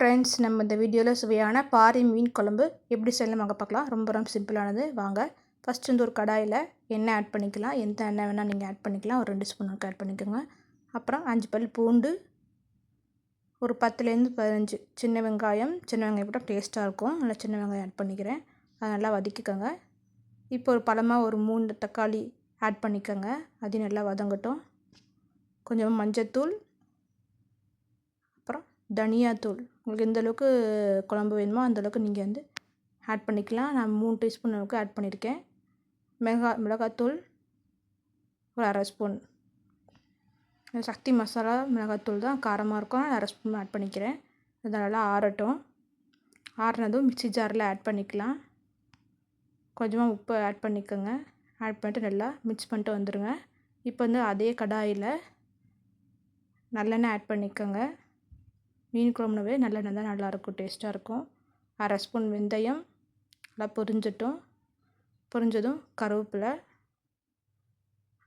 Friends நம்ம இந்த வீடியோவில் சுவையான பாறை மீன் குழம்பு எப்படி செய்யலாம் வாங்க பார்க்கலாம். ரொம்ப ரொம்ப சிம்பிளானது. வாங்க. ஃபஸ்ட் இந்த ஒரு கடாயில் எண்ணெய் ஆட் பண்ணிக்கலாம். எந்த எண்ணெய் வேணால் நீங்கள் ஆட் பண்ணிக்கலாம். ஒரு ரெண்டு ஸ்பூன் ஆட் பண்ணிக்கோங்க. அப்புறம் அஞ்சு பல் பூண்டு ஒரு பத்துலேருந்து பதினஞ்சு. சின்ன வெங்காயம் சின்ன வெங்காயம் போட்டால் டேஸ்ட்டாக இருக்கும். நல்லா சின்ன வெங்காயம் ஆட் பண்ணிக்கிறேன். அதை நல்லா வதக்கிக்கோங்க. இப்போ ஒரு பழமாக ஒரு மூணு தக்காளி ஆட் பண்ணிக்கோங்க. அதையும் நல்லா வதங்கட்டும். கொஞ்சம் மஞ்சத்தூள் அப்புறம் தனியாத்தூள். உங்களுக்கு எந்த அளவுக்கு குழம்பு வேணுமோ அந்தளவுக்கு நீங்கள் வந்து ஆட் பண்ணிக்கலாம். நான் மூணு டீஸ்பூன் அளவுக்கு ஆட் பண்ணியிருக்கேன். மிளகா மிளகாத்தூள் ஒரு அரை ஸ்பூன் சக்தி மசாலா மிளகாத்தூள் தான் காரமாக இருக்கும். அரை ஸ்பூன் ஆட் பண்ணிக்கிறேன். அது நல்லா ஆறட்டும். ஆறினதும் மிக்சி ஜாரில் ஆட் பண்ணிக்கலாம். கொஞ்சமாக உப்பு ஆட் பண்ணிக்கோங்க. ஆட் பண்ணிட்டு நல்லா மிக்ஸ் பண்ணிட்டு வந்துடுங்க இப்போ வந்து அதே கடாயில் நல்லெண்ணெய் ஆட் பண்ணிக்கோங்க. மீன் குழம்புனவே நல்லெண்ணெய் தான் நல்லாயிருக்கும் டேஸ்ட்டாக இருக்கும் அரை ஸ்பூன் வெந்தயம் நல்லா பொரிஞ்சிட்டும். பொரிஞ்சதும் கருவேப்பிலை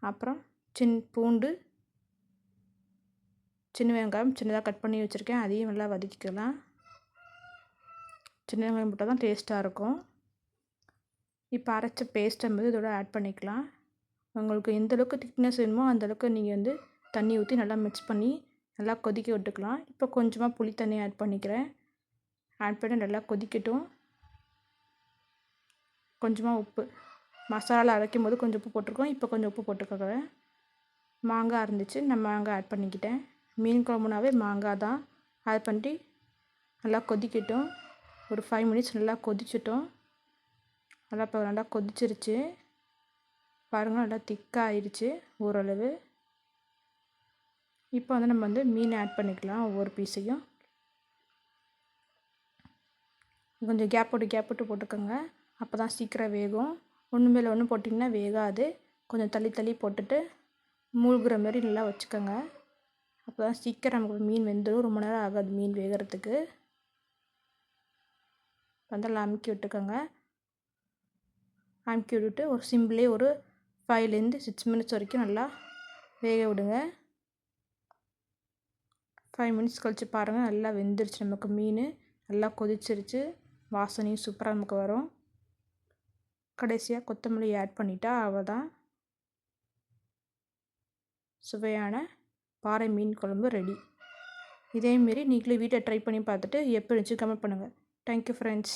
அப்புறம் சின் பூண்டு சின்ன வெங்காயம் சின்னதாக கட் பண்ணி வச்சுருக்கேன் அதையும் நல்லா வதக்கிக்கலாம். சின்ன வெங்காயம் போட்டால் தான் டேஸ்ட்டாக இருக்கும் இப்போ அரைச்ச பேஸ்ட்டை வந்து இதோட ஆட் பண்ணிக்கலாம். உங்களுக்கு எந்த அளவுக்கு திக்னஸ் வேணுமோ அந்தளவுக்கு நீங்கள் வந்து தண்ணி ஊற்றி நல்லா மிக்ஸ் பண்ணி நல்லா கொதிக்க விட்டுக்கலாம். இப்போ கொஞ்சமாக புளி தண்ணி ஆட் பண்ணிக்கிறேன். ஆட் பண்ணி நல்லா கொதிக்கட்டும். கொஞ்சமாக உப்பு. மசாலா அரைக்கும் போது கொஞ்சம் உப்பு போட்டிருக்கோம். இப்போ கொஞ்சம் உப்பு போட்டுக்கோங்க. மாங்காய் இருந்துச்சு நான் மாங்காய் ஆட் பண்ணிக்கிட்டேன். மீன் குழம்புனாவே மாங்காய் தான். ஆட் பண்ணிட்டு நல்லா கொதிக்கட்டும். ஒரு ஃபைவ் மினிட்ஸ் நல்லா கொதிச்சிட்டோம். நல்லா இப்போ நல்லா கொதிச்சிருச்சு. பாருங்கள் நல்லா திக்காக ஆயிடுச்சு ஓரளவு. இப்போ வந்து நம்ம வந்து மீன் ஆட் பண்ணிக்கலாம் ஒவ்வொரு பீஸையும் கொஞ்சம் கேப் போட்டு கேப் போட்டு போட்டுக்கோங்க. அப்போ தான் சீக்கிரம் வேகும். ஒன்று மேலே ஒன்று போட்டிங்கன்னா வேகாது. கொஞ்சம் தள்ளி தள்ளி போட்டுட்டு மூழ்கிற மாதிரி நல்லா வச்சுக்கோங்க. அப்போ தான் சீக்கிரம் நமக்கு மீன் வெந்துடும் ரொம்ப நேரம் ஆகாது மீன் வேகிறதுக்கு. வந்தால் அமுக்கி விட்டுக்கோங்க. அமுக்கி விட்டுட்டு ஒரு சிம்பிளே ஒரு ஃபைவ்லேருந்து சிக்ஸ் மினிட்ஸ் வரைக்கும் நல்லா வேக விடுங்க. ஃபைவ் மினிட்ஸ் கழித்து பாருங்கள் நல்லா வெந்துருச்சு நமக்கு மீன். நல்லா கொதிச்சிருச்சு. வாசனையும் சூப்பராக நமக்கு வரும். கடைசியாக கொத்தமல்லி ஆட் பண்ணிட்டா அவ்வளோதான் சுவையான பாறை மீன் குழம்பு ரெடி இதேமாரி நீங்களே வீட்டை ட்ரை பண்ணி பார்த்துட்டு எப்படி இருந்துச்சு கமெண்ட் பண்ணுங்கள் தேங்க்யூ ஃப்ரெண்ட்ஸ்